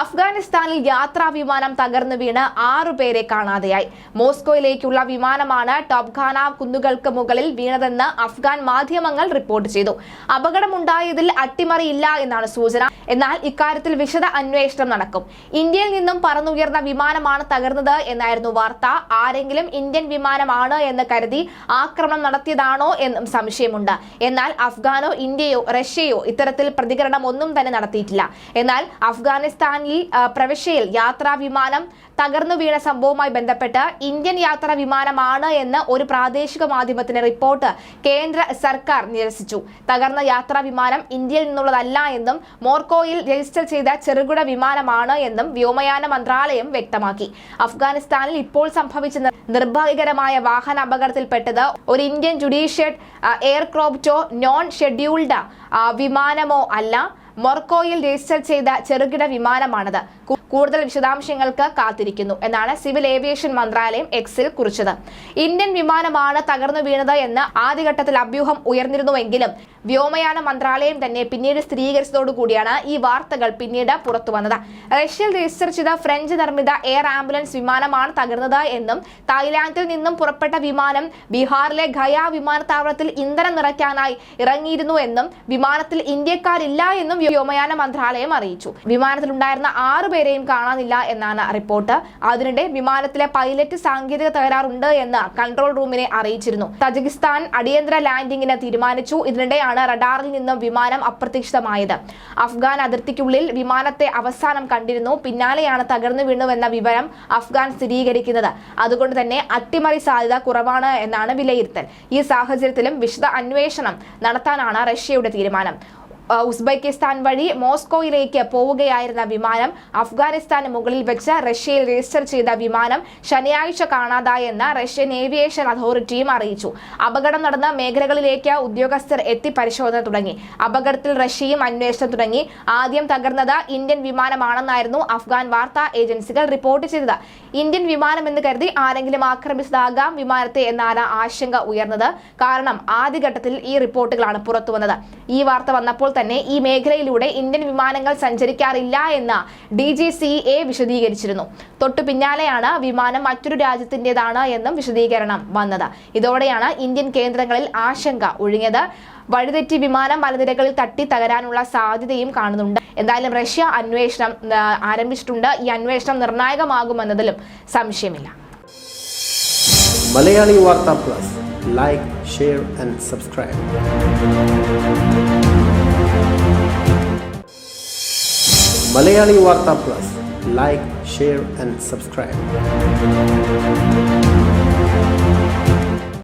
അഫ്ഗാനിസ്ഥാനിൽ യാത്രാ വിമാനം തകർന്നു വീണ് ആറുപേരെ കാണാതെയായി. മോസ്കോയിലേക്കുള്ള വിമാനമാണ് ടോപ്ഖാന കുന്നുകൾക്ക് മുകളിൽ വീണതെന്ന് അഫ്ഗാൻ മാധ്യമങ്ങൾ റിപ്പോർട്ട് ചെയ്തു. അപകടമുണ്ടായതിൽ അട്ടിമറിയില്ല എന്നാണ് സൂചന. എന്നാൽ ഇക്കാര്യത്തിൽ വിശദ അന്വേഷണം നടക്കും. ഇന്ത്യയിൽ നിന്നും പറന്നുയർന്ന വിമാനമാണ് തകർന്നത് എന്നായിരുന്നു വാർത്ത. ആരെങ്കിലും ഇന്ത്യൻ വിമാനമാണ് എന്ന് കരുതി ആക്രമണം നടത്തിയതാണോ എന്നും സംശയമുണ്ട്. എന്നാൽ അഫ്ഗാനോ ഇന്ത്യയോ റഷ്യയോ ഇത്തരത്തിൽ പ്രതികരണം ഒന്നും തന്നെ നടത്തിയിട്ടില്ല. എന്നാൽ അഫ്ഗാനിസ്ഥാനിൽ ആ, പ്രവിശ്യയിൽ യാത്രാ വിമാനം തകർന്നു വീണ സംഭവവുമായി ബന്ധപ്പെട്ട് ഇന്ത്യൻ യാത്രാ വിമാനമാണ് എന്ന് ഒരു പ്രാദേശിക മാധ്യമത്തിന്റെ റിപ്പോർട്ട് കേന്ദ്ര സർക്കാർ നിരസിച്ചു. തകർന്ന യാത്രാ വിമാനം ഇന്ത്യയിൽ നിന്നുള്ളതല്ല എന്നും മോർക്കോയിൽ രജിസ്റ്റർ ചെയ്ത ചെറുകിട വിമാനമാണ് എന്നും വ്യോമയാന മന്ത്രാലയം വ്യക്തമാക്കി. അഫ്ഗാനിസ്ഥാനിൽ ഇപ്പോൾ സംഭവിച്ച നിർ- നിർഭാഗ്യകരമായ വാഹന അപകടത്തിൽപ്പെട്ടത് ഒരു ഇന്ത്യൻ ജുഡീഷ്യൽ എയർക്രോപ്റ്റോ നോൺ ഷെഡ്യൂൾഡ് വിമാനമോ അല്ല. മൊറക്കോയിൽ രജിസ്റ്റർ ചെയ്ത ചെറുകിട വിമാനമാണത്. കൂടുതൽ വിശദാംശങ്ങൾക്ക് കാത്തിരിക്കുന്നു. എന്നാണ് സിവിൽ ഏവിയേഷൻ മന്ത്രാലയം എക്സിൽ കുറിച്ചത്. ഇന്ത്യൻ വിമാനമാണ് തകർന്നു വീണത് എന്ന് ആദ്യഘട്ടത്തിൽ അഭ്യൂഹം ഉയർന്നിരുന്നുവെങ്കിലും വ്യോമയാന മന്ത്രാലയം തന്നെ പിന്നീട് സ്ഥിരീകരിച്ചതോടുകൂടിയാണ് ഈ വാർത്തകൾ പിന്നീട് പുറത്തു വന്നത്. റഷ്യയിൽ രജിസ്റ്റർ ചെയ്ത ഫ്രഞ്ച് നിർമ്മിത എയർ ആംബുലൻസ് വിമാനമാണ് തകർന്നത് എന്നും തായ്ലാന്റിൽ നിന്നും പുറപ്പെട്ട വിമാനം ബീഹാറിലെ ഖയ വിമാനത്താവളത്തിൽ ഇന്ധനം നിറയ്ക്കാനായി ഇറങ്ങിയിരുന്നു എന്നും വിമാനത്തിൽ ഇന്ത്യക്കാരില്ല എന്നും വ്യോമയാന മന്ത്രാലയം അറിയിച്ചു. വിമാനത്തിലുണ്ടായിരുന്ന ആറു പേരെയും കാണാനില്ല എന്നാണ് റിപ്പോർട്ട്. അതിനിടെ വിമാനത്തിലെ പൈലറ്റ് സാങ്കേതിക തകരാറുണ്ട് എന്ന് കൺട്രോൾ റൂമിനെ അറിയിച്ചിരുന്നു. തജിക്കിസ്ഥാൻ അടിയന്തര ലാൻഡിംഗിന് തീരുമാനിച്ചു. ഇതിനിടെയാണ് റഡാറിൽ നിന്നും വിമാനം അപ്രതീക്ഷിതമായത്. അഫ്ഗാൻ അതിർത്തിക്കുള്ളിൽ വിമാനത്തെ അവസാനം കണ്ടിരുന്നു. പിന്നാലെയാണ് തകർന്നു വീണുവെന്ന വിവരം അഫ്ഗാൻ സ്ഥിരീകരിക്കുന്നത്. അതുകൊണ്ട് തന്നെ അട്ടിമറി സാധ്യത കുറവാണ് എന്നാണ് വിലയിരുത്തൽ. ഈ സാഹചര്യത്തിലും വിശദ അന്വേഷണം നടത്താനാണ് റഷ്യയുടെ തീരുമാനം. ഉസ്ബെക്കിസ്ഥാൻ വഴി മോസ്കോയിലേക്ക് പോവുകയായിരുന്ന വിമാനം അഫ്ഗാനിസ്ഥാന് മുകളിൽ വെച്ച് റഷ്യയിൽ രജിസ്റ്റർ ചെയ്ത വിമാനം ശനിയാഴ്ച കാണാതായെന്ന് റഷ്യൻ ഏവിയേഷൻ അതോറിറ്റിയും അറിയിച്ചു. അപകടം നടന്ന മേഖലകളിലേക്ക് ഉദ്യോഗസ്ഥർ എത്തി പരിശോധന തുടങ്ങി. അപകടത്തിൽ റഷ്യയും അന്വേഷണം തുടങ്ങി. ആദ്യം തകർന്നത് ഇന്ത്യൻ വിമാനമാണെന്നായിരുന്നു അഫ്ഗാൻ വാർത്താ ഏജൻസികൾ റിപ്പോർട്ട് ചെയ്തത്. ഇന്ത്യൻ വിമാനം എന്ന് കരുതി ആരെങ്കിലും ആക്രമിച്ചതാകാം വിമാനത്തെ എന്നാണ് ആശങ്ക ഉയർന്നത്. കാരണം ആദ്യഘട്ടത്തിൽ ഈ റിപ്പോർട്ടുകളാണ് പുറത്തുവന്നത്. ഈ വാർത്ത വന്നപ്പോൾ തന്നെ ഈ മേഖലയിലൂടെ ഇന്ത്യൻ വിമാനങ്ങൾ സഞ്ചരിക്കാറില്ല എന്ന് ഡി ജി സി എ വിശദീകരിച്ചിരുന്നു. തൊട്ടു പിന്നാലെയാണ് വിമാനം മറ്റൊരു രാജ്യത്തിന്റെതാണ് എന്നും വിശദീകരണം വന്നത്. ഇതോടെയാണ് ഇന്ത്യൻ കേന്ദ്രങ്ങളിൽ ആശങ്ക ഒഴിഞ്ഞത് വഴിതെറ്റി വിമാനം മലനിരകളിൽ തട്ടി തകരാനുള്ള സാധ്യതയും കാണുന്നുണ്ട്. എന്തായാലും റഷ്യ അന്വേഷണം ആരംഭിച്ചിട്ടുണ്ട്. ഈ അന്വേഷണം നിർണായകമാകുമെന്നതിലും സംശയമില്ല. മലയാളി വാർത്താ plus. Like share and subscribe Malayali വാർത്ത plus. Like share and subscribe.